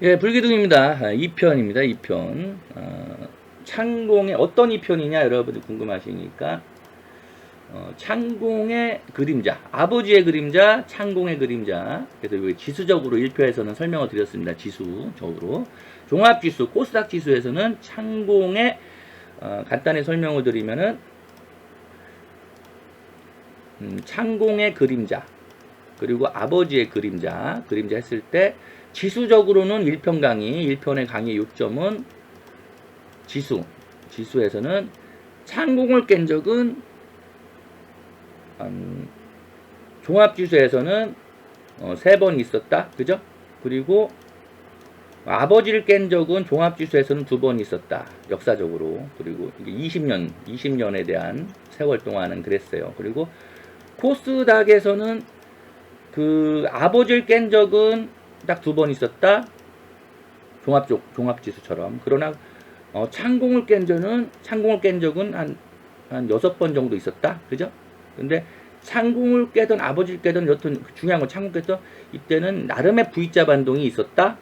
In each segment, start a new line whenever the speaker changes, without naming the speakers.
예, 불기둥입니다. 아, 2편입니다. 2편. 어, 창공의 어떤 2편이냐 여러분들 궁금하시니까 어, 창공의 그림자, 아버지의 그림자, 창공의 그림자. 그래서 지수적으로 1표에서는 설명을 드렸습니다. 지수적으로. 종합지수, 코스닥 지수에서는 창공의 어, 간단히 설명을 드리면은 음, 창공의 그림자 그리고 아버지의 그림자 그림자 했을 때 지수적으로는 1편 강의 1편의 강의 요점은 지수 지수에서는 창공을 깬 적은 음, 종합지수에서는 어, 3번 있었다 그죠 그리고 아버지를 깬 적은 종합지수에서는 두 번 있었다. 역사적으로. 그리고 이게 20년, 20년에 대한 세월 동안은 그랬어요. 그리고 코스닥에서는 그 아버지를 깬 적은 딱 두 번 있었다. 종합적, 종합 지수처럼. 그러나 어, 창공을 깬 적은, 창공을 깬 적은 한, 한 여섯 번 정도 있었다. 그죠? 근데 창공을 깨든 아버지를 깨든 여튼 중요한 건 창공 깼던 이때는 나름의 V자 반동이 있었다.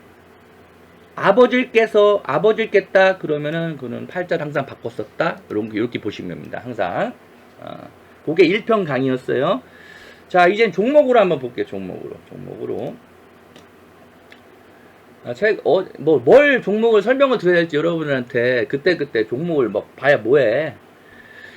아버지께서 아버지를 깼다 그러면은 그는 팔자를 항상 바꿨었다 이런 이렇게 보시면 됩니다 항상 어, 그게 1편 강의였어요 자 이젠 종목으로 한번 볼게요 종목으로 종목으로 아, 책, 어, 뭐, 뭘 종목을 설명을 드려야 될지 여러분들한테 그때그때 종목을 막 봐야 뭐해.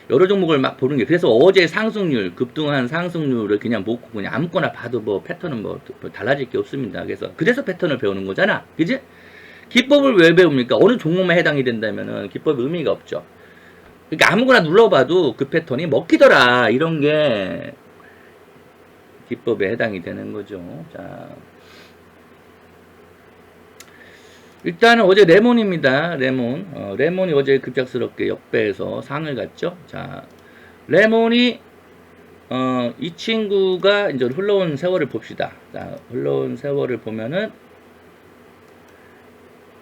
여러 종목을 막 보는 게, 그래서 어제 상승률, 급등한 상승률을 그냥 보고 그냥 아무거나 봐도 뭐 패턴은 뭐 달라질 게 없습니다. 그래서, 그래서 패턴을 배우는 거잖아. 그지? 기법을 왜 배웁니까? 어느 종목만 해당이 된다면은 기법 의미가 없죠. 그러니까 아무거나 눌러봐도 그 패턴이 먹히더라. 이런 게 기법에 해당이 되는 거죠. 자. 일단은 어제 레몬입니다. 레몬. 어, 레몬이 어제 급작스럽게 역배해서 상을 갔죠. 자. 레몬이 어, 이 친구가 이제 흘러온 세월을 봅시다. 자, 흘러온 세월을 보면은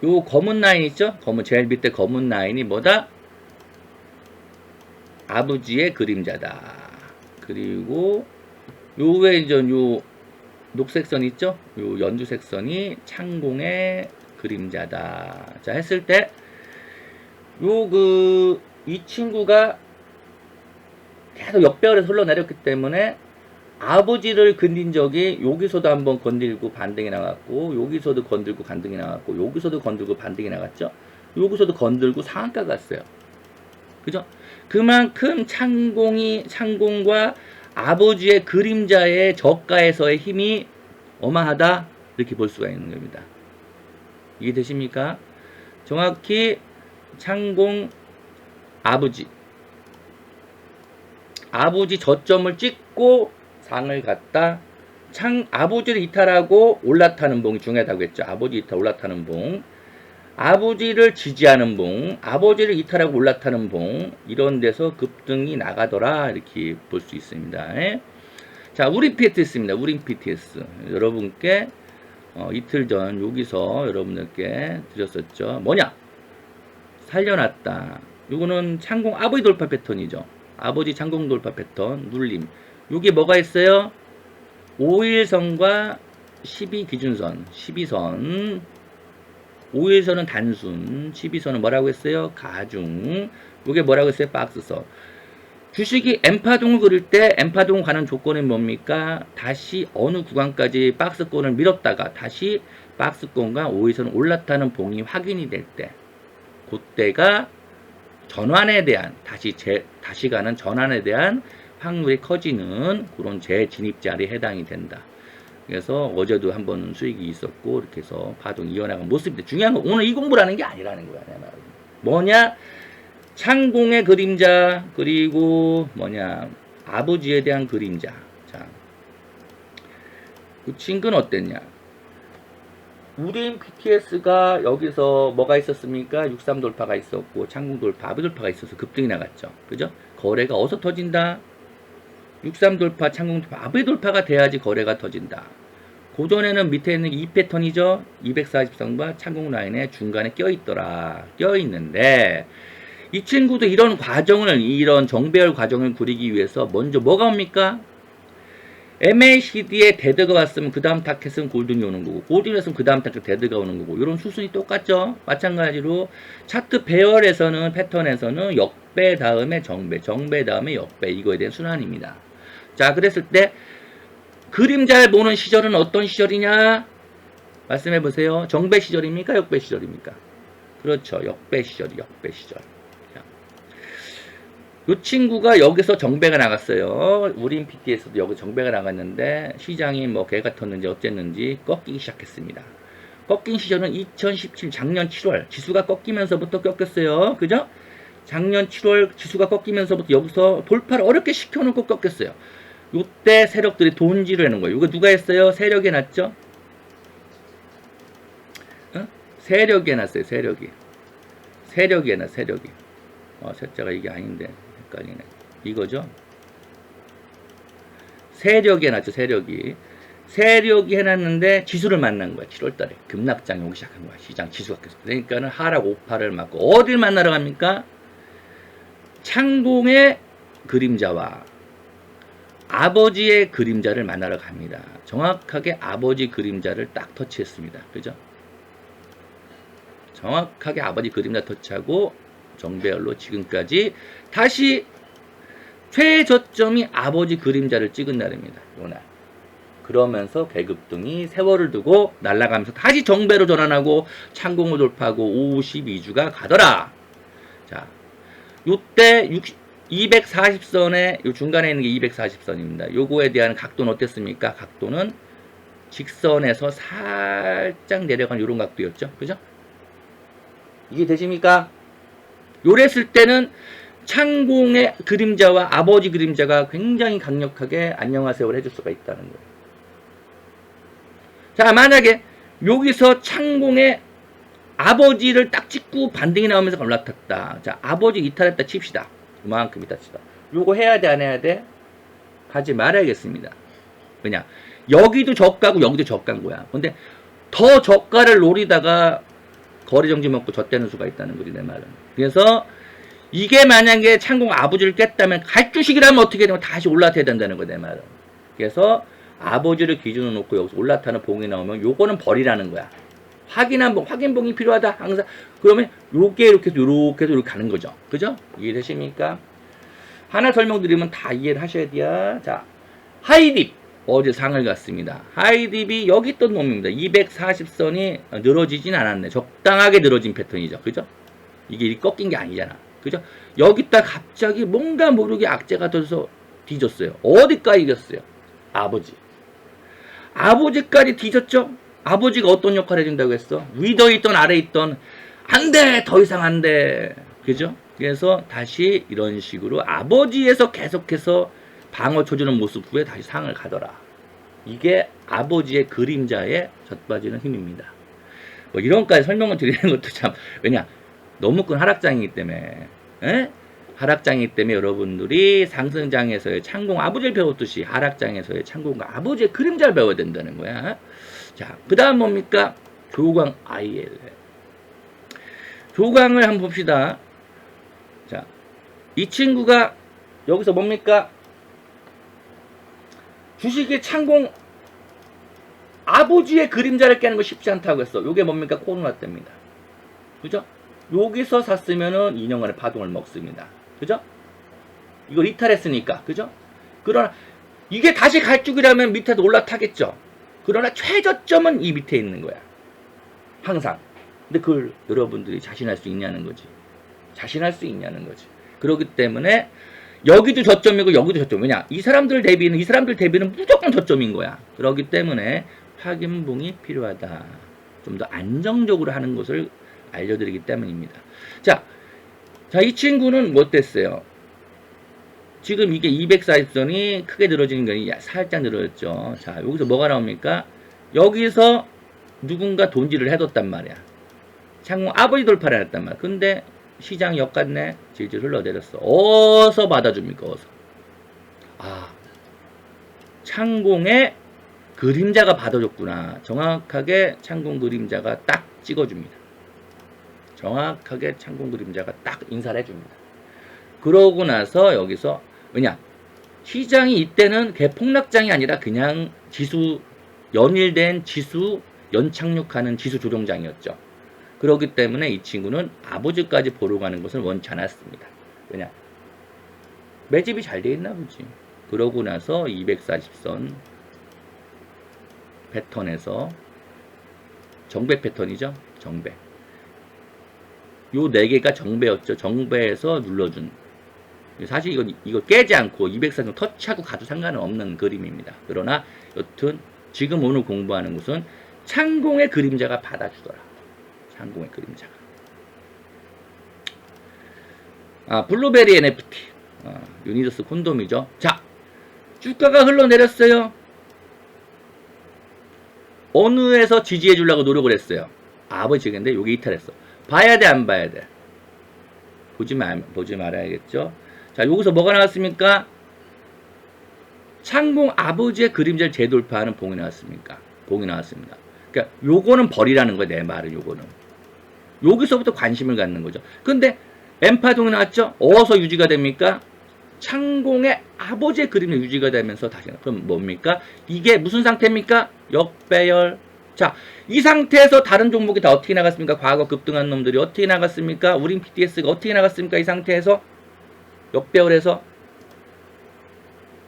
요 검은 라인 있죠? 검은 제일 밑에 검은 라인이 뭐다? 아버지의 그림자다. 그리고 요 외에 이제 요 녹색 선 있죠? 요 연두색 선이 창공의 그림자다. 자 했을 때 요 그 이 친구가 계속 역배열에서 흘러내렸기 때문에 아버지를 건든 적이 여기서도 한번 건들고 반등이 나갔고 여기서도 건들고 반등이 나갔고 여기서도 건들고 반등이 나갔죠. 여기서도 건들고 상한가 갔어요. 그죠? 그만큼 창공이 창공과 아버지의 그림자의 저가에서의 힘이 어마하다 이렇게 볼 수가 있는 겁니다. 이해되십니까? 정확히 창공 아버지 아버지 저점을 찍고 상을 갖다 창 아버지를 이탈하고 올라타는 봉이 중요하다고 했죠. 아버지 이탈 올라타는 봉. 아버지를 지지하는 봉, 아버지를 이탈하고 올라타는 봉 이런 데서 급등이 나가더라 이렇게 볼 수 있습니다. 예? 자, 우린 PTS입니다. 우린 PTS 여러분께 어, 이틀 전 여기서 여러분들께 드렸었죠. 뭐냐? 살려놨다. 이거는 창공 아버지 돌파 패턴이죠. 아버지 창공 돌파 패턴 눌림. 여기 뭐가 있어요? 5일선과 12 기준선, 12선. 5일선은 단순, 12선은 뭐라고 했어요? 가중. 이게 뭐라고 했어요? 박스선. 주식이 엠파동을 그릴 때 엠파동 가는 조건은 뭡니까? 다시 어느 구간까지 박스권을 밀었다가 다시 박스권과 5일선 올라타는 봉이 확인이 될 때, 그때가 전환에 대한 다시 재, 다시 가는 전환에 대한 확률이 커지는 그런 재진입 자리에 해당이 된다. 그래서 어제도 한 번 수익이 있었고 이렇게 해서 파동 이어나간 모습인데 중요한 건 오늘 이 공부라는 게 아니라는 거야. 뭐냐? 창공의 그림자 그리고 뭐냐? 아버지에 대한 그림자. 자, 그 친구는 어땠냐? 우린 PTS가 여기서 뭐가 있었습니까? 63 돌파가 있었고 창공 돌파, 아비 돌파가 있어서 급등이 나갔죠. 그죠? 거래가 어디서 터진다? 63 돌파, 창공 돌파, 아비 돌파가 돼야지 거래가 터진다. 고전에는 밑에 있는 이 패턴이죠. 243과 창공 라인의 중간에 껴있더라. 껴있는데 이 친구도 이런 과정을 이런 정배열 과정을 그리기 위해서 먼저 뭐가 옵니까? MACD에 데드가 왔으면 그 다음 타켓은 골든이 오는 거고 골든이 왔으면 그 다음 타켓 데드가 오는 거고 이런 수순이 똑같죠? 마찬가지로 차트 배열에서는 패턴에서는 역배 다음에 정배 정배 다음에 역배 이거에 대한 순환입니다. 자 그랬을 때 그림자를 보는 시절은 어떤 시절이냐? 말씀해 보세요. 정배 시절입니까? 역배 시절입니까? 그렇죠. 역배 시절 역배 시절 이 친구가 여기서 정배가 나갔어요. 우린 PT에서도 여기 정배가 나갔는데 시장이 뭐 개가 텄는지 어쨌는지 꺾이기 시작했습니다. 꺾인 시절은 2017 작년 7월 지수가 꺾이면서부터 꺾였어요. 그죠? 작년 7월 지수가 꺾이면서부터 여기서 돌파를 어렵게 시켜놓고 꺾였어요. 이때 세력들이 돈질을 하는 거예요. 이거 누가 했어요? 세력이 났죠? 어? 세력이 났어요. 세력이. 세력이 나 세력이. 어, 셋자가 이게 아닌데. 헷갈리네. 이거죠? 세력이 해놨죠, 세력이. 세력이 해놨는데 지수를 만난 거야, 7월 달에. 급락장이 오기 시작한 거야, 시장 지수가 계속. 그러니까는 하락 5파를 맞고, 어딜 만나러 갑니까? 창공의 그림자와 아버지의 그림자를 만나러 갑니다. 정확하게 아버지 그림자를 딱 터치했습니다. 그죠? 정확하게 아버지 그림자 터치하고 정배열로 지금까지 다시 최저점이 아버지 그림자를 찍은 날입니다. 요날. 그러면서 계급등이 세월을 두고 날아가면서 다시 정배로 전환하고 창공을 돌파하고 52주가 가더라. 자, 요때 240선에 요 중간에 있는 게 240선입니다. 요거에 대한 각도는 어땠습니까? 각도는 직선에서 살짝 내려간 요런 각도였죠. 그죠? 이게 되십니까? 요랬을 때는 창공의 그림자와 아버지 그림자가 굉장히 강력하게 안녕하세요를 해줄 수가 있다는 거예요. 자, 만약에 여기서 창공의 아버지를 딱 찍고 반등이 나오면서 올라탔다. 자, 아버지 이탈했다 칩시다. 이만큼 이탈치다. 요거 해야 돼, 안 해야 돼? 하지 말아야겠습니다. 왜냐? 여기도 저가고 여기도 저가인 거야. 근데 더 저가를 노리다가 거리 정지 먹고 젖대는 수가 있다는 거지, 내 말은. 그래서 이게 만약에 창공 아버지를 깼다면 갈 주식이라면 어떻게 되면 다시 올라타야 된다는 거내 말은. 그래서 아버지를 기준으로 놓고 여기서 올라타는 봉이 나오면 요거는 버리라는 거야. 확인한 봉, 확인봉이 필요하다. 항상. 그러면 요게 이렇게 해서 요렇게 해서 이렇게 가는 거죠. 그죠? 이해되십니까? 하나 설명드리면 다 이해를 하셔야 돼요. 자, 하이딥. 어제 상을 갔습니다. 하이딥이 여기 있던 놈입니다. 240선이 늘어지진 않았네. 적당하게 늘어진 패턴이죠. 그죠? 이게 꺾인 게 아니잖아. 그죠? 여기다 갑자기 뭔가 모르게 악재가 터져서 뒤졌어요. 어디까지 이겼어요? 아버지. 아버지까지 뒤졌죠? 아버지가 어떤 역할을 해준다고 했어? 위더 있던 아래 있던 안 돼! 더 이상 안 돼! 그죠? 그래서 다시 이런 식으로 아버지에서 계속해서 방어 쳐주는 모습 후에 다시 상을 가더라. 이게 아버지의 그림자에 젖빠지는 힘입니다. 뭐 이런까지 설명을 드리는 것도 참 왜냐 너무 큰 하락장이기 때문에 에? 하락장이기 때문에 여러분들이 상승장에서의 창공 아버지를 배웠듯이 하락장에서의 창공과 아버지의 그림자를 배워야 된다는 거야. 자, 그 다음 뭡니까? 조광 IL. 조광을 한번 봅시다. 자, 이 친구가 여기서 뭡니까? 주식의 창공 아버지의 그림자를 깨는 거 쉽지 않다고 했어. 요게 뭡니까? 코로나 때입니다. 그죠? 여기서 샀으면은 2년간의 파동을 먹습니다. 그죠? 이걸 이탈했으니까. 그죠? 그러나 이게 다시 갈 쪽이라면 밑에도 올라타겠죠. 그러나 최저점은 이 밑에 있는 거야. 항상. 근데 그걸 여러분들이 자신할 수 있냐는 거지. 자신할 수 있냐는 거지. 그렇기 때문에 여기도 저점이고 여기도 저점. 왜냐? 이 사람들 대비는 이 사람들 대비는 무조건 저점인 거야. 그렇기 때문에 확인봉이 필요하다. 좀 더 안정적으로 하는 것을 알려드리기 때문입니다. 자, 자, 이 친구는 뭐 됐어요? 지금 이게 240선이 크게 늘어지는 게 살짝 늘어졌죠. 자, 여기서 뭐가 나옵니까? 여기서 누군가 돈질을 해뒀단 말이야. 창문 아버지 돌파를 했단 말이야. 근데 시장 역같네. 질질 흘러내렸어. 어서 받아줍니까? 어서. 아, 창공의 그림자가 받아줬구나. 정확하게 창공 그림자가 딱 찍어줍니다. 정확하게 창공 그림자가 딱 인사를 해줍니다. 그러고 나서 여기서 왜냐 시장이 이때는 개폭락장이 아니라 그냥 지수 연일된 지수 연착륙하는 지수 조정장이었죠. 그렇기 때문에 이 친구는 아버지까지 보러 가는 것을 원치 않았습니다. 왜냐? 매집이 잘 돼 있나 보지. 그러고 나서 240선 패턴에서 정배 패턴이죠. 정배. 요 네 개가 정배였죠. 정배에서 눌러준. 사실 이건 이거 깨지 않고 240선 터치하고 가도 상관은 없는 그림입니다. 그러나 여튼 지금 오늘 공부하는 것은 창공의 그림자가 받아주더라. 창공의 그림자가. 아, 블루베리 NFT. 아, 유니더스 콘돔이죠. 자, 주가가 흘러내렸어요. 어느에서 지지해 주려고 노력을 했어요. 아버지인데 여기 이탈했어. 봐야 돼, 안 봐야 돼? 보지 말, 보지 말아야겠죠. 자, 여기서 뭐가 나왔습니까? 창공 아버지의 그림자를 재돌파하는 봉이 나왔습니까? 봉이 나왔습니다. 그러니까 요거는 버리라는 거예요, 내 말은 요거는. 여기서부터 관심을 갖는 거죠. 근데 엠파동이 나왔죠? 어디서 유지가 됩니까? 창공의 아버지의 그림이 유지가 되면서 다시 나- 그럼 뭡니까? 이게 무슨 상태입니까? 역배열. 자, 이 상태에서 다른 종목이 다 어떻게 나갔습니까? 과거 급등한 놈들이 어떻게 나갔습니까? 우린 PTS가 어떻게 나갔습니까? 이 상태에서 역배열에서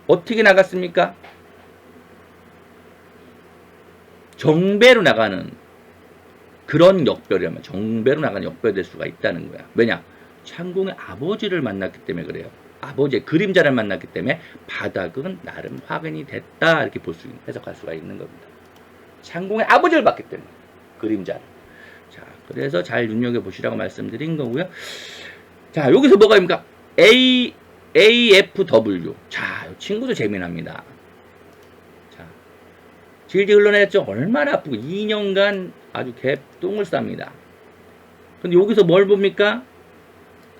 어떻게 나갔습니까? 정배로 나가는 그런 역별이라면 정배로 나가는 역별이 될 수가 있다는 거야. 왜냐? 창공의 아버지를 만났기 때문에 그래요. 아버지의 그림자를 만났기 때문에 바닥은 나름 확인이 됐다 이렇게 볼수 해석할 수가 있는 겁니다. 창공의 아버지를 봤기 때문에 그림자를. 자, 그래서 잘 눈여겨 보시라고 말씀드린 거고요. 자, 여기서 뭐가 입니까? A AFW. 자, 이 친구도 재미납니다. 자, 질질 흘러냈죠. 얼마나 아프고 2년간 아주 개똥을 쌉니다. 근데 여기서 뭘 봅니까?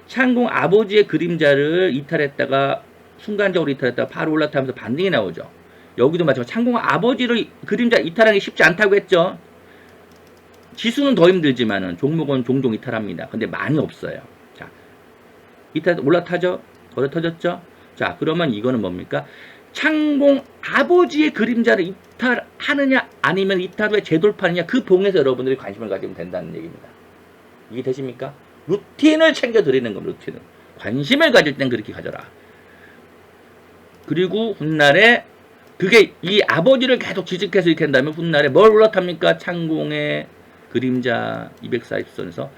창공 아버지의 그림자를 이탈했다가 순간적으로 이탈했다가 바로 올라타면서 반등이 나오죠. 여기도 마찬가지 창공 아버지를 그림자 이탈하기 쉽지 않다고 했죠. 지수는 더 힘들지만은 종목은 종종 이탈합니다. 근데 많이 없어요. 자, 이탈 올라타죠. 거래 터졌죠. 자, 그러면 이거는 뭡니까? 창공 아버지의 그림자를 이탈하느냐 아니면 이탈 후에 재돌파하느냐 그 봉에서 여러분들이 관심을 가지면 된다는 얘기입니다. 이게 되십니까? 루틴을 챙겨 드리는 겁니다. 루틴을. 관심을 가질 땐 그렇게 가져라. 그리고 훗날에 그게 이 아버지를 계속 지적해서 이렇게 한다면 훗날에 뭘 올라탑니까? 창공의 그림자 240선에서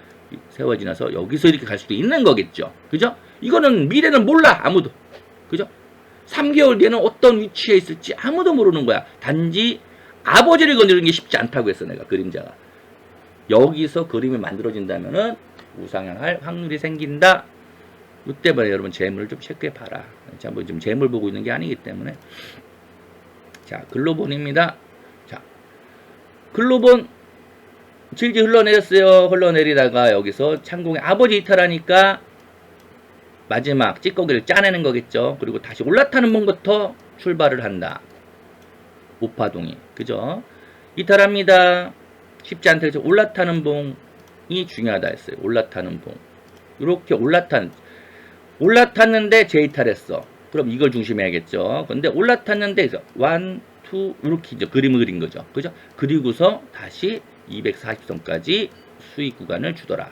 세워지 나서 여기서 이렇게 갈 수도 있는 거겠죠. 그죠? 이거는 미래는 몰라 아무도. 그죠? 3개월 뒤에는 어떤 위치에 있을지 아무도 모르는 거야. 단지 아버지를 건드리는 게 쉽지 않다고 했어 내가 그림자가. 여기서 그림이 만들어진다면은 우상향할 확률이 생긴다. 이때 봐 여러분 재물을 좀 체크해 봐라. 자, 뭐 지금 재물 보고 있는 게 아니기 때문에. 자, 글로본입니다. 자, 글로본 질질 흘러내렸어요. 흘러내리다가 여기서 창공의 아버지 이탈하니까 마지막 찌꺼기를 짜내는 거겠죠. 그리고 다시 올라타는 몸부터 출발을 한다. 우파동이. 그죠? 이탈합니다. 쉽지 않다. 그래서 올라타는 봉이 중요하다 했어요. 올라타는 봉. 이렇게 올라탄, 올라탔는데 재이탈했어. 그럼 이걸 중심해야겠죠. 근데 올라탔는데, 그래서 원, 투, 이렇게 이제 그림을 그린 거죠. 그죠? 그리고서 다시 240선까지 수익 구간을 주더라.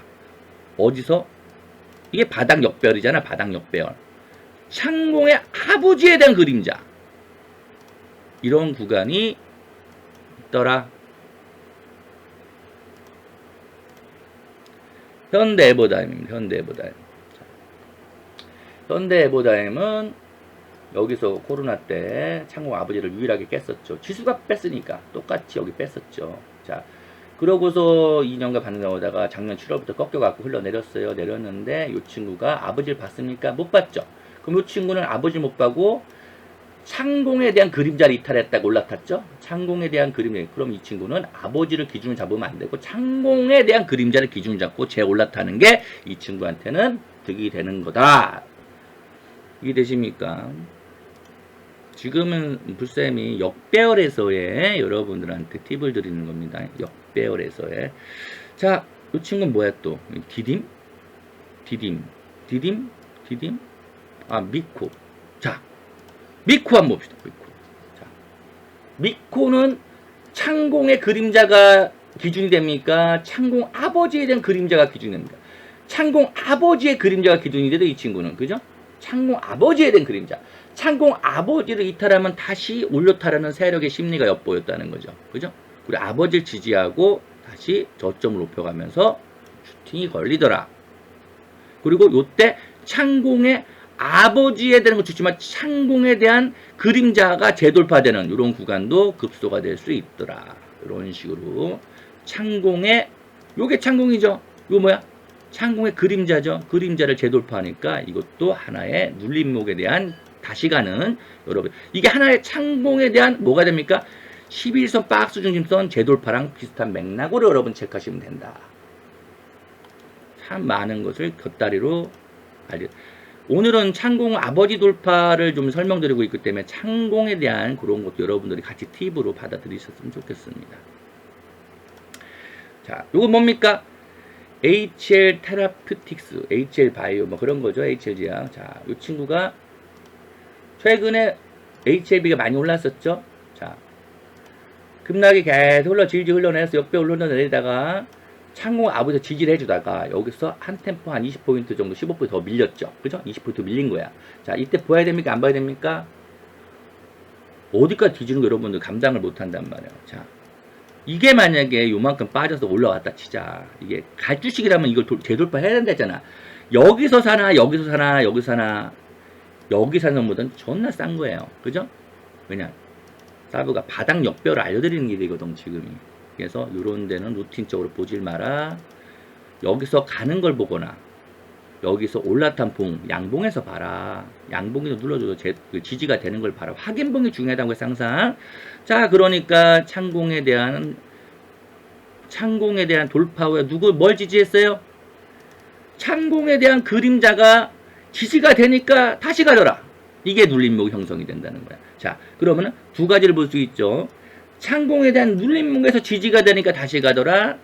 어디서? 이게 바닥 역별이잖아. 바닥 역별. 창공의 아버지에 대한 그림자. 이런 구간이 있더라. 현대에버다임입니다. 현대에버다임. 자, 현대에버다임은 여기서 코로나 때 창공 아버지를 유일하게 깼었죠. 지수가 뺐으니까 똑같이 여기 뺐었죠. 자, 그러고서 2년간 반응 나오다가 작년 7월부터 꺾여갖고 흘러내렸어요. 내렸는데 이 친구가 아버지를 봤습니까? 못 봤죠. 그럼 이 친구는 아버지 못 봐고 창공에 대한 그림자를 이탈했다고 올라탔죠. 창공에 대한 그림, 그럼 이 친구는 아버지를 기준으로 잡으면 안 되고 창공에 대한 그림자를 기준으로 잡고 재 올라타는 게 이 친구한테는 득이 되는 거다. 이게 되십니까? 지금은 불쌤이 역배열에서의 여러분들한테 팁을 드리는 겁니다. 역배열에서의. 자, 이 친구는 뭐야 또? 디딤? 디딤? 디딤? 디딤? 아, 미코. 자, 미코 한번 봅시다. 미코. 자, 미코는 창공의 그림자가 기준이 됩니까? 창공 아버지에 대한 그림자가 기준이 됩니다. 창공 아버지의 그림자가 기준이 돼도 이 친구는 그죠? 창공 아버지에 대한 그림자. 창공 아버지를 이탈하면 다시 올려타라는 세력의 심리가 엿보였다는 거죠. 그죠? 우리 아버지를 지지하고 다시 저점을 높여가면서 슈팅이 걸리더라. 그리고 요때 창공의 아버지에 대한 거 좋지만 창공에 대한 그림자가 재돌파되는 이런 구간도 급소가 될 수 있더라. 이런 식으로 창공의 요게 창공이죠. 이거 뭐야? 창공의 그림자죠. 그림자를 재돌파하니까 이것도 하나의 눌림목에 대한 다시 가는 여러분 이게 하나의 창공에 대한 뭐가 됩니까? 11선 박스 중심선 재돌파랑 비슷한 맥락으로 여러분 체크하시면 된다. 참 많은 것을 곁다리로 알려. 오늘은 창공 아버지 돌파를 좀 설명드리고 있기 때문에 창공에 대한 그런 것도 여러분들이 같이 팁으로 받아들이셨으면 좋겠습니다. 자, 요거 뭡니까? HL 테라퓨틱스, HL 바이오 뭐 그런 거죠. HL 지향. 자, 이 친구가 최근에 HLB가 많이 올랐었죠. 자, 급락이 계속 흘러 질질 흘러내서 역배 흘러내리다가 창공 아버지 지지를 해주다가 여기서 한 템포 한 20포인트 정도 15포인트 더 밀렸죠. 그죠? 20포인트 밀린 거야. 자, 이때 보아야 됩니까? 안 봐야 됩니까? 어디까지 뒤지는 거 여러분들 감당을 못 한단 말이에요. 자, 이게 만약에 요만큼 빠져서 올라왔다 치자. 이게 갈 주식이라면 이걸 돌- 재돌파 해야 된다잖아. 여기서 사나, 여기서 사나, 여기서 사나, 여기 사는 것보다는 존나 싼 거예요. 그죠? 왜냐? 사브가 바닥 역별을 알려드리는 길이거든, 지금이. 그래서 이런 데는 루틴적으로 보질 마라. 여기서 가는 걸 보거나, 여기서 올라탄 봉, 양봉에서 봐라. 양봉에서 눌러줘도 제, 그 지지가 되는 걸 봐라. 확인봉이 중요하다고 했어, 항상. 자, 그러니까 창공에 대한, 창공에 대한 돌파 후에 누구, 뭘 지지했어요? 창공에 대한 그림자가 지지가 되니까 다시 가더라. 이게 눌림목 형성이 된다는 거야. 자, 그러면은 두 가지를 볼 수 있죠. 창공에 대한 눌림목에서 지지가 되니까 다시 가더라.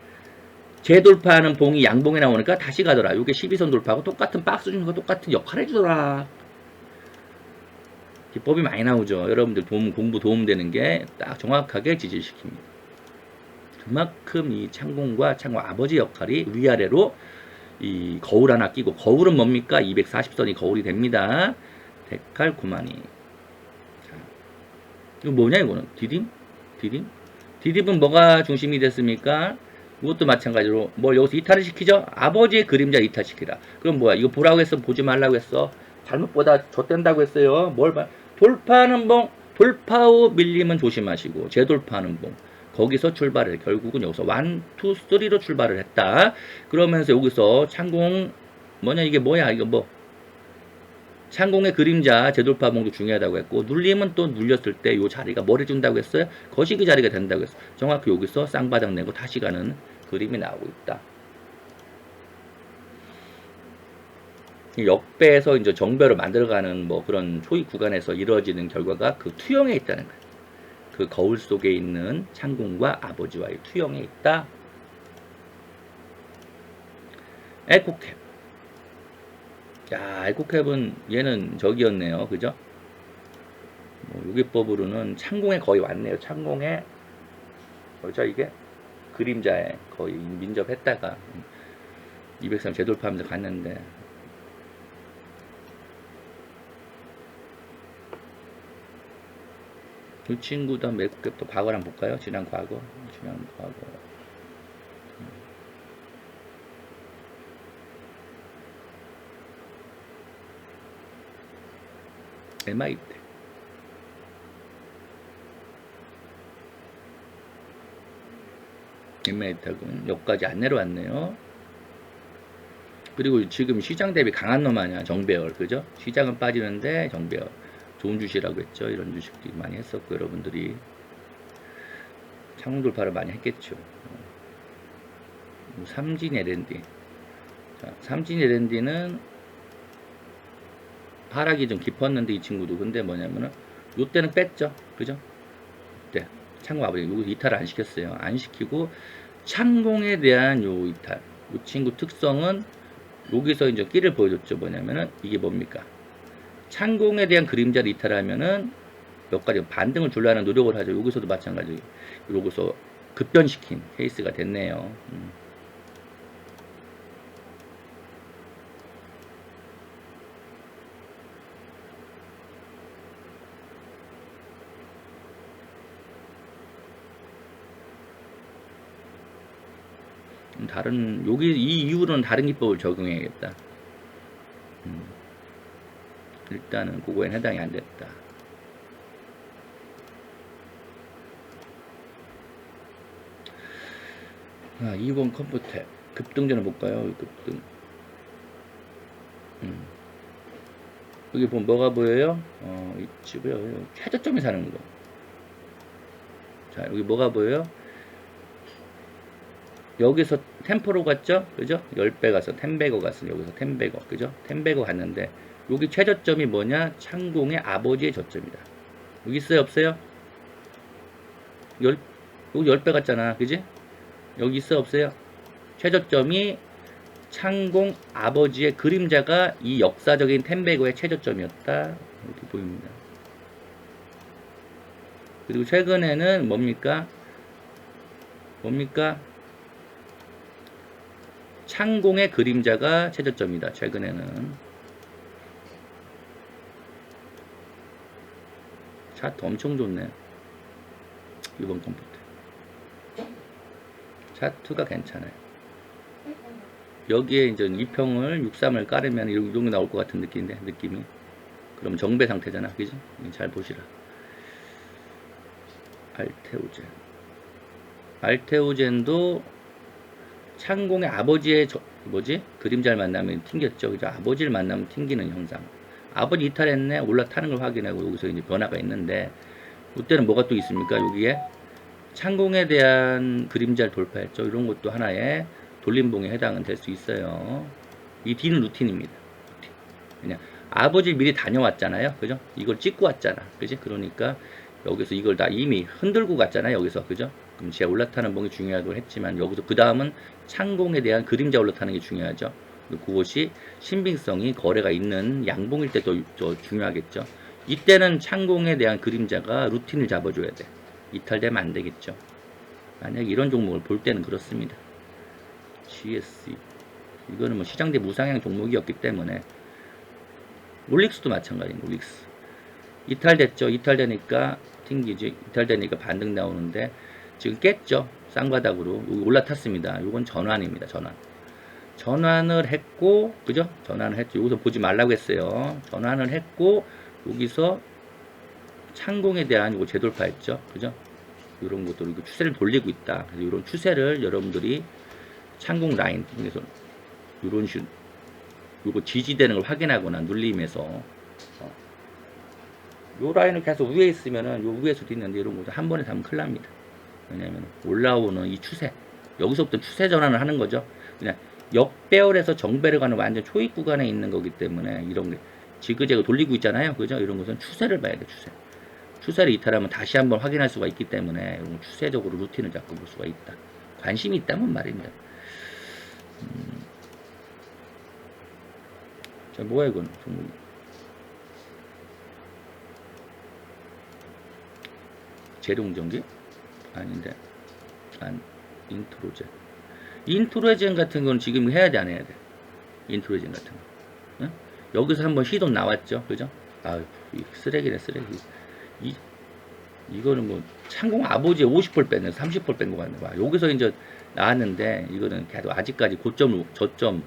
재돌파하는 봉이 양봉에 나오니까 다시 가더라. 이게 12선 돌파하고 똑같은 박스 중과 똑같은 역할을 해주더라. 기법이 많이 나오죠. 여러분들 도움, 공부 도움되는 게 딱 정확하게 지지시킵니다. 그만큼 이 창공과 창공 아버지 역할이 위아래로 이 거울 하나 끼고 거울은 뭡니까? 240선이 거울이 됩니다. 데칼. 자, 이거 뭐냐 이거는 디딤? 디딤? 디딤은 뭐가 중심이 됐습니까? 이것도 마찬가지로 뭘 여기서 이탈을 시키죠? 아버지의 그림자 이탈시키라. 그럼 뭐야? 이거 보라고 했어? 보지 말라고 했어? 잘못 보다 젖된다고 했어요. 뭘 봐? 돌파하는 봉, 돌파 후 밀림은 조심하시고 재돌파하는 봉. 거기서 출발을 결국은 여기서 1, 2, 3로 출발을 했다. 그러면서 여기서 창공 뭐냐 이게 뭐야 이거 뭐 창공의 그림자 재돌파 봉도 중요하다고 했고 눌림은 또 눌렸을 때 이 자리가 뭘 해준다고 했어요? 거시기 자리가 된다고 했어. 정확히 여기서 쌍바닥 내고 다시 가는 그림이 나오고 있다. 이 역배에서 이제 정배로 만들어가는 뭐 그런 초이 구간에서 이루어지는 결과가 그 투영에 있다는 거예요. 그 거울 속에 있는 창공과 아버지와의 투영에 있다. 에코캡. 야, 에코캡은 얘는 저기였네요. 그죠? 뭐 요기법으로는 창공에 거의 왔네요. 창공에 뭐죠 이게 그림자에 거의 민접했다가 203 재돌파하면서 갔는데 이 친구도 한번 에코캡도 과거랑 볼까요? 지난 과거, 지난 과거. MI 때. MI 타군 여기까지 안 내려왔네요. 그리고 지금 시장 대비 강한 놈 아니야 정배열 그죠? 시장은 빠지는데 정배열 좋은 주시라고 했죠. 이런 주식들이 많이 했었고 여러분들이 창문 돌파를 많이 했겠죠. 어. 삼진. 자, 삼진 LND는 하락이 좀 깊었는데 이 친구도 근데 뭐냐면은 요때는 뺐죠. 그죠? 네. 창공 아버지 요거 이탈을 안 시켰어요. 안 시키고 창공에 대한 요 이탈. 요 친구 특성은 여기서 이제 끼를 보여줬죠. 뭐냐면은 이게 뭡니까? 창공에 대한 그림자를 이탈하면은 몇 가지 반등을 주려는 노력을 하죠. 여기서도 마찬가지. 여기서 급변시킨 케이스가 됐네요. 음. 음, 다른 여기 이 이후로는 다른 기법을 적용해야겠다. 음. 일단은 그거엔 해당이 안 됐다. 아, 2번 컴퓨터 급등전을 볼까요? 급등. 음. 여기 보면 뭐가 보여요? 어, 있지고요. 최저점에 사는 거. 자, 여기 뭐가 보여요? 여기서 템포로 갔죠? 그죠? 10배 가서 템베거 갔어. 여기서 템베거. 그죠? 템베거 갔는데 여기 최저점이 뭐냐? 창공의 아버지의 저점이다. 여기 있어요? 없어요? 열, 여기 10배 갔잖아. 그지? 여기 있어? 없어요? 최저점이 창공 아버지의 그림자가 이 역사적인 템베거의 최저점이었다. 이렇게 보입니다. 그리고 최근에는 뭡니까? 뭡니까? 창공의 그림자가 최저점이다. 최근에는 차트 엄청 좋네. 이번 컴퓨터 차트가 괜찮아요. 여기에 이제 2평을 63을 깔으면 이 정도 나올 것 같은 느낌인데 느낌이 그럼 정배 상태잖아. 그지? 잘 보시라. 알테오젠 알테오젠도 창공의 아버지의 저, 뭐지 그림자를 만나면 튕겼죠 그죠 아버지를 만나면 튕기는 현상 아버지 이탈했네 올라타는 걸 확인하고 여기서 이제 변화가 있는데 이때는 뭐가 또 있습니까? 여기에 창공에 대한 그림자를 돌파했죠. 이런 것도 하나의 돌림봉에 해당은 될 수 있어요. 이 뒤는 루틴입니다. 루틴. 그냥 아버지 미리 다녀왔잖아요. 그죠? 이걸 찍고 왔잖아. 그지? 그러니까 여기서 이걸 다 이미 흔들고 갔잖아요. 여기서. 그죠? 그럼 제가 올라타는 봉이 중요하다고 했지만 여기서 그 다음은 창공에 대한 그림자 올라타는 게 중요하죠. 그것이 신빙성이 거래가 있는 양봉일 때 더 중요하겠죠. 이때는 창공에 대한 그림자가 루틴을 잡아줘야 돼. 이탈되면 안 되겠죠. 만약 이런 종목을 볼 때는 그렇습니다. GSE 이거는 뭐 시장대 무상향 종목이었기 때문에 롤릭스도 마찬가지입니다. 롤릭스 이탈됐죠. 이탈되니까 튕기지. 이탈되니까 반등 나오는데 지금 깼죠. 쌍바닥으로 올라탔습니다. 이건 전환입니다. 전환. 전환을 했고 그죠? 전환을 했죠. 여기서 보지 말라고 했어요. 전환을 했고 여기서 창공에 대한 이거 재돌파했죠. 그죠? 이런 것들 이거 추세를 돌리고 있다. 그래서 이런 추세를 여러분들이 창공 라인 통해서 이런 식 요거 지지되는 걸 확인하거나 눌림에서 어. 요 라인을 계속 위에 있으면은 요 위에서도 있는데 이런 것도 한 번에 담으면 큰일 납니다. 왜냐면 올라오는 이 추세 여기서부터 추세 전환을 하는 거죠 그냥 역배열에서 정배를 가는 완전 초입 구간에 있는 거기 때문에 이런 게 지그재그 돌리고 있잖아요. 그죠? 이런 것은 추세를 봐야 돼 추세. 추세를 이탈하면 다시 한번 확인할 수가 있기 때문에 이런 추세적으로 루틴을 잡고 볼 수가 있다. 관심이 있다면 말입니다. 음. 자 뭐야 이건? 종목이. 재룡전기 아닌데. 안 인트로젠 인트로젠 같은 건 지금 해야 돼 안 해야 돼? 인트로젠 같은 거. 응? 여기서 한번 시도 나왔죠? 그죠? 아 쓰레기네 쓰레기. 이 이거는 뭐 창공 아버지의 50% 뺐네 30%뺀거 같네 봐. 여기서 이제 나왔는데 이거는 계속 아직까지 고점 저점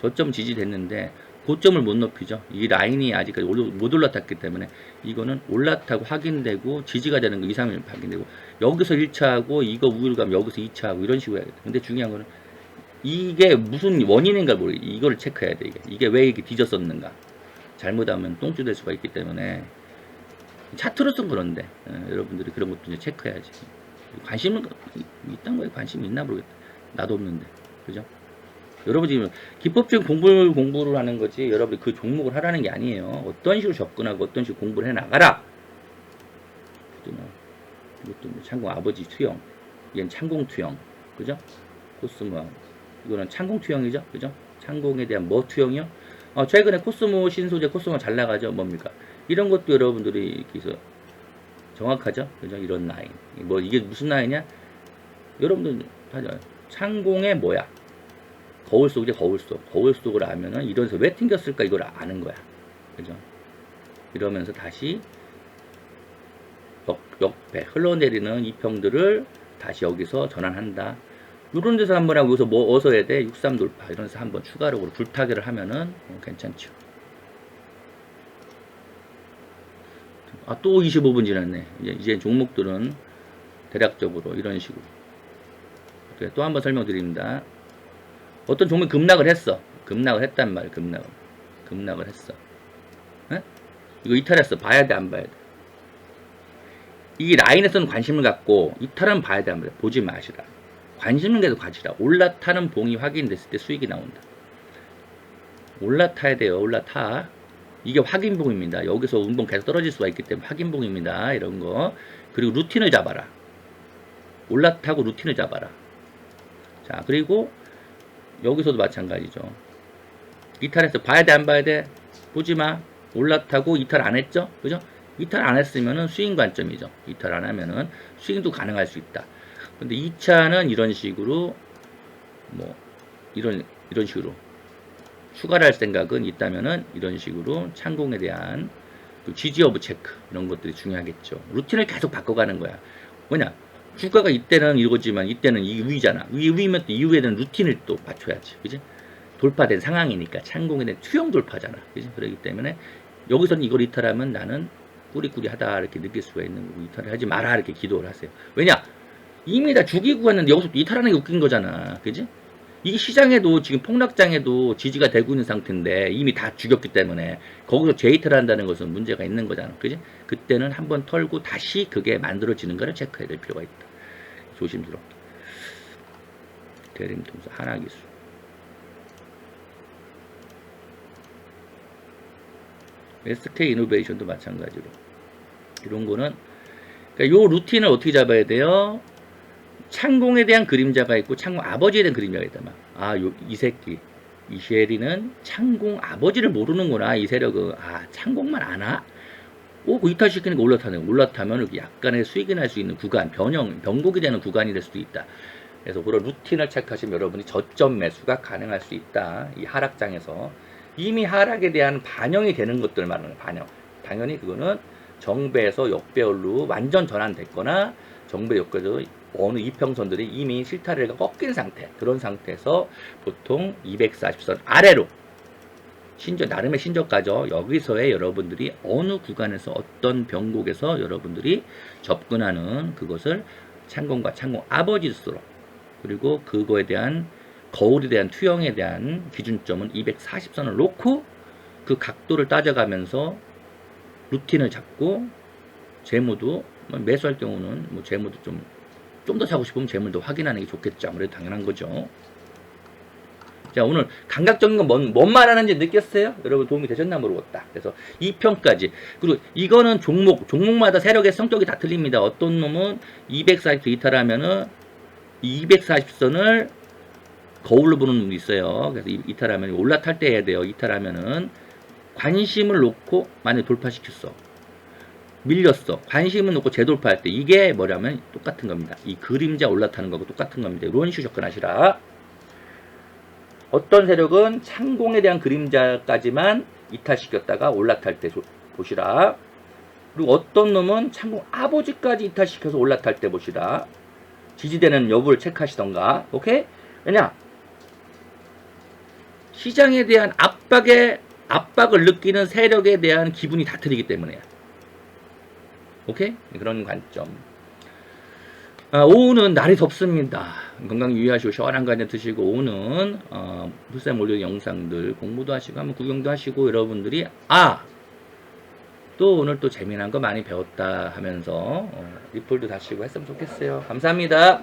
저점 지지됐는데 고점을 못 높이죠. 이 라인이 아직까지 못 올라탔기 때문에 이거는 올라타고 확인되고 지지가 되는 거 2, 3일 확인되고 여기서 1차하고 이거 우울감 여기서 2차하고 이런 식으로 해야 돼. 근데 중요한 거는 이게 무슨 원인인가 모르겠 이거를 체크해야 돼. 이게. 이게 왜 이렇게 뒤졌었는가. 잘못하면 똥주 될 수가 있기 때문에 차트로선 그런데 어, 여러분들이 그런 것도 이제 체크해야지. 관심은 있단 거에 관심이 있나 모르겠다. 나도 없는데. 그죠? 여러분 지금 기법적인 공부를 공부를 하는 거지 여러분이 그 종목을 하라는 게 아니에요. 어떤 식으로 접근하고 어떤 식으로 공부를 해 나가라. 이것도 뭐 창공 아버지 투영, 얘는 창공 투영, 그죠? 코스모 이거는 창공 투영이죠, 그죠? 창공에 대한 뭐 투영이요? 어, 최근에 코스모 신소재 코스모 잘 나가죠. 뭡니까? 이런 것도 여러분들이 여기서 정확하죠? 그죠? 이런 라인. 뭐 이게 무슨 라인이냐? 여러분들 하죠. 창공의 뭐야? 거울 속이죠, 거울 속. 거울 속을 알면은 이런서 왜 튕겼을까 이걸 아는 거야. 그죠? 이러면서 다시 역, 역배 흘러내리는 이평들을 다시 여기서 전환한다. 이런 데서 한번 하고 여기서 뭐 어서 해야 돼? 63 돌파 이런 데서 한번 추가로 불타기를 하면은 어, 괜찮죠. 아 또 25분 지났네. 이제, 이제 종목들은 대략적으로 이런 식으로. 네, 또 한번 설명드립니다. 어떤 종목이 급락을 했어. 급락을 했단 말이야. 급락을. 급락을 했어. 에? 이거 이탈했어. 봐야 돼, 안 봐야 돼. 이 라인에서는 관심을 갖고 이탈은 봐야 돼, 안 봐야 돼. 보지 마시라. 관심은 계속 가지라. 올라타는 봉이 확인됐을 때 수익이 나온다. 올라타야 돼요. 올라타. 이게 확인봉입니다. 여기서 운봉 계속 떨어질 수가 있기 때문에 확인봉입니다. 이런 거. 그리고 루틴을 잡아라. 올라타고 루틴을 잡아라. 자, 그리고 여기서도 마찬가지죠. 이탈해서 봐야 돼, 안 봐야 돼? 보지 마. 올라타고 이탈 안 했죠? 그죠? 이탈 안 했으면은 수익 관점이죠. 이탈 안 하면은 수익도 가능할 수 있다. 근데 2차는 이런 식으로 뭐 이런 이런 식으로 추가를 할 생각은 있다면은 이런 식으로 창공에 대한 그 지지 오브 체크 이런 것들이 중요하겠죠. 루틴을 계속 바꿔가는 거야. 뭐냐? 주가가 이때는 이거지만 이때는 이 위잖아. 위 위면 또 이후에는 루틴을 또 맞춰야지. 그지? 돌파된 상황이니까 창공에 대한 투영 돌파잖아. 그지? 그렇기 때문에 여기서는 이걸 이탈하면 나는 꾸리꾸리하다 이렇게 느낄 수가 있는 거고 이탈을 하지 마라 이렇게 기도를 하세요. 왜냐? 이미 다 죽이고 갔는데 여기서 또 이탈하는 게 웃긴 거잖아. 그지? 이 시장에도 지금 폭락장에도 지지가 되고 있는 상태인데 이미 다 죽였기 때문에 거기서 재이탈을 한다는 것은 문제가 있는 거잖아. 그지? 그때는 한번 털고 다시 그게 만들어지는 거를 체크해야 될 필요가 있다. 조심스럽게. 대림통사 하나기술. SK 이노베이션도 마찬가지로. 이런 거는 그러니까 요 루틴을 어떻게 잡아야 돼요? 창공에 대한 그림자가 있고 창공 아버지에 대한 그림자가 있다 막. 아, 요 이 새끼 이시엘이는 창공 아버지를 모르는구나 이 세력은 아 창공만 아나? 오, 그 이탈시키는 거 올라타는 거. 올라타면 약간의 수익이 날 수 있는 구간, 변형, 변곡이 되는 구간이 될 수도 있다. 그래서 그런 루틴을 체크하시면 여러분이 저점 매수가 가능할 수 있다. 이 하락장에서 이미 하락에 대한 반영이 되는 것들 말하는 반영. 당연히 그거는 정배에서 역배열로 완전 전환됐거나 정배 역배에서 어느 이평선들이 이미 실타래가 꺾인 상태 그런 상태에서 보통 240선 아래로 신저 나름의 신저가죠 여기서의 여러분들이 어느 구간에서 어떤 변곡에서 여러분들이 접근하는 그것을 창공과 창공 아버지 스스로 그리고 그거에 대한 거울에 대한 투영에 대한 기준점은 240선을 놓고 그 각도를 따져가면서 루틴을 잡고 재무도 뭐 매수할 경우는 뭐 재무도 좀 좀 더 사고 싶으면 재물도 확인하는 게 좋겠죠. 아무래도 당연한 거죠. 자, 오늘 감각적인 건 뭔, 뭔 말하는지 느꼈어요? 여러분 도움이 되셨나 모르겠다. 그래서 2편까지. 그리고 이거는 종목, 종목마다 세력의 성격이 다 틀립니다. 어떤 놈은 240도 이탈하면은 240선을 거울로 보는 놈도 있어요. 그래서 이- 이탈하면 올라탈 때 해야 돼요. 이탈하면은 관심을 놓고 만약 돌파시켰어. 밀렸어. 관심을 놓고 재돌파할 때 이게 뭐냐면 똑같은 겁니다. 이 그림자 올라타는 거하고 똑같은 겁니다. 이런 식으로 접근하시라. 어떤 세력은 창공에 대한 그림자까지만 이탈시켰다가 올라탈 때 조- 보시라. 그리고 어떤 놈은 창공 아버지까지 이탈시켜서 올라탈 때 보시라. 지지되는 여부를 체크하시던가. 오케이? 왜냐? 시장에 대한 압박에 압박을 느끼는 세력에 대한 기분이 다 틀리기 때문에요. 오케이? 그런 관점. 아, 오후는 날이 덥습니다. 건강 유의하시고 시원한 거 한잔 드시고 오후는 어, 불쌤 올리는 영상들 공부도 하시고 한번 구경도 하시고 여러분들이 아! 또 오늘 또 재미난 거 많이 배웠다 하면서 어, 리플도 다시고 했으면 좋겠어요. 감사합니다.